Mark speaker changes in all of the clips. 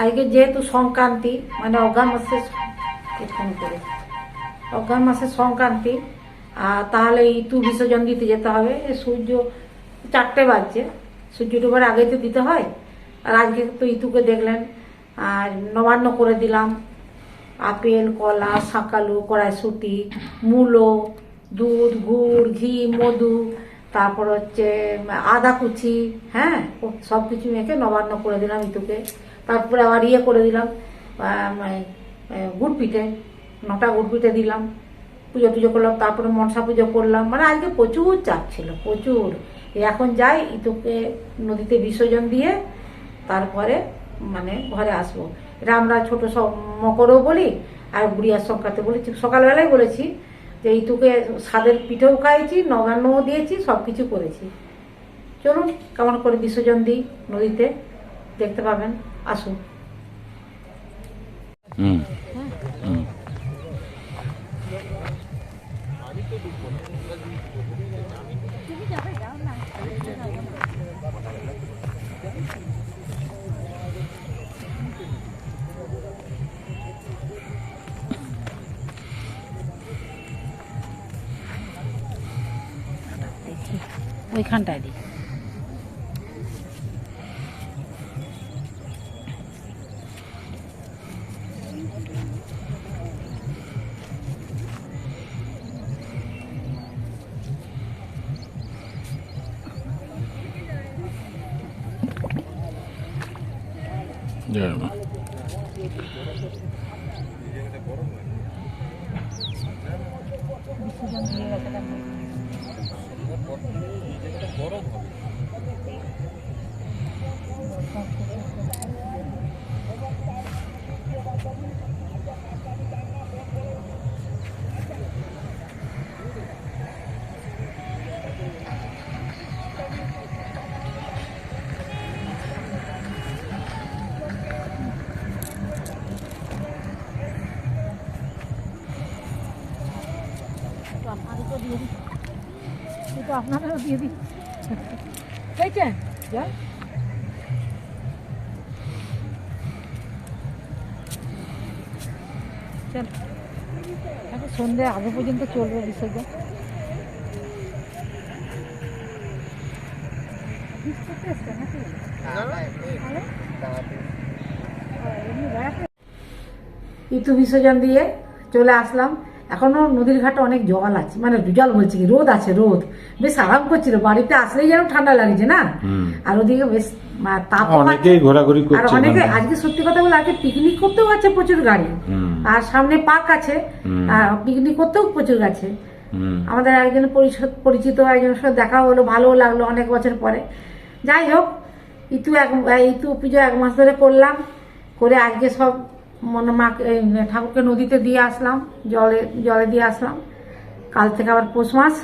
Speaker 1: আজকে যেহেতু সংক্রান্তি মানে অজ্ঞান মাসে ফোন করে? অজ্ঞান মাসের সংক্রান্তি আর তাহলে ইতু বিসর্জন দিতে যেতে হবে। সূর্য চারটে বাজছে, সূর্য ডুবার আগে তো দিতে হয়। আর আজকে তো ইতুকে দেখলেন, আর নবান্ন করে দিলাম। আপেল, কলা, শাঁকালু, কড়াইশুটি, মূলো, দুধ, গুড়, ঘি, মধু, তারপর হচ্ছে আদা কুচি হ্যাঁ সব কিছু মেখে নবান্ন করে দিলাম ইতুকে তারপরে আবার ইয়ে করে দিলাম গুড় পিঠে নটা গুড় পিঠে দিলাম, পুজো টুজো করলাম, তারপরে মনসা পুজো করলাম মানে আজকে প্রচুর চাপ ছিল, প্রচুর। এখন যাই, ইতুকে নদীতে বিসর্জন দিয়ে তারপরে মানে ঘরে আসব। এটা আমরা ছোট সব মকরও বলি, আর বুড়িয়ার সংক্রান্তি বলেছি সকালবেলায় বলেছি যে ইতুকে স্বাদের পিঠেও খাইয়েছি নবান্নও দিয়েছি সব কিছু করেছি। চলুন, কেমন করে বিসর্জন দিই নদীতে? দেখতে পাবেন। আসুন। ওইখানটায় দিই।
Speaker 2: জয় মা
Speaker 1: আপনাদেরকেও দিয়ে দিই তো আপনাদেরও দিয়ে দিই চল এখন আগে পর্যন্ত চলবে বিসর্জন? ঋতু বিসর্জন দিয়ে চলে আসলাম এখনও নদীর ঘাটে অনেক জল আছে মানে জল বলছি কি রোদ আছে রোদ। বেশ আরাম করছিল বাড়িতে আসলেই যেন ঠান্ডা লাগছে না। আর ওদিকে বেশ মা- তাপ
Speaker 2: অনেকেই ঘোরাঘুরি
Speaker 1: আর অনেকে আজকে সত্যি কথা বলে আজকে পিকনিক করতেও আছে প্রচুর গাড়ি। আর সামনে পার্ক আছে। পিকনিক করতেও প্রচুর আছে আমাদের একজন পরিচিত পরিচিত একজনের সাথে দেখা হলো ভালো লাগল অনেক বছর পরে। যাই হোক ইতু এক ইতু পুজো এক মাস ধরে করলাম। করে আজকে সব মনে মা ঠাকুরকে নদীতে দিয়ে আসলাম, জলে জলে দিয়ে আসলাম। কাল থেকে আবার পৌষ মাস,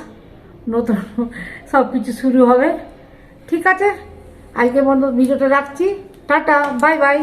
Speaker 1: নতুন সব কিছু শুরু হবে। ঠিক আছে? আজকে বন্ধু ভিডিওটা রাখছি। Tata, bye bye.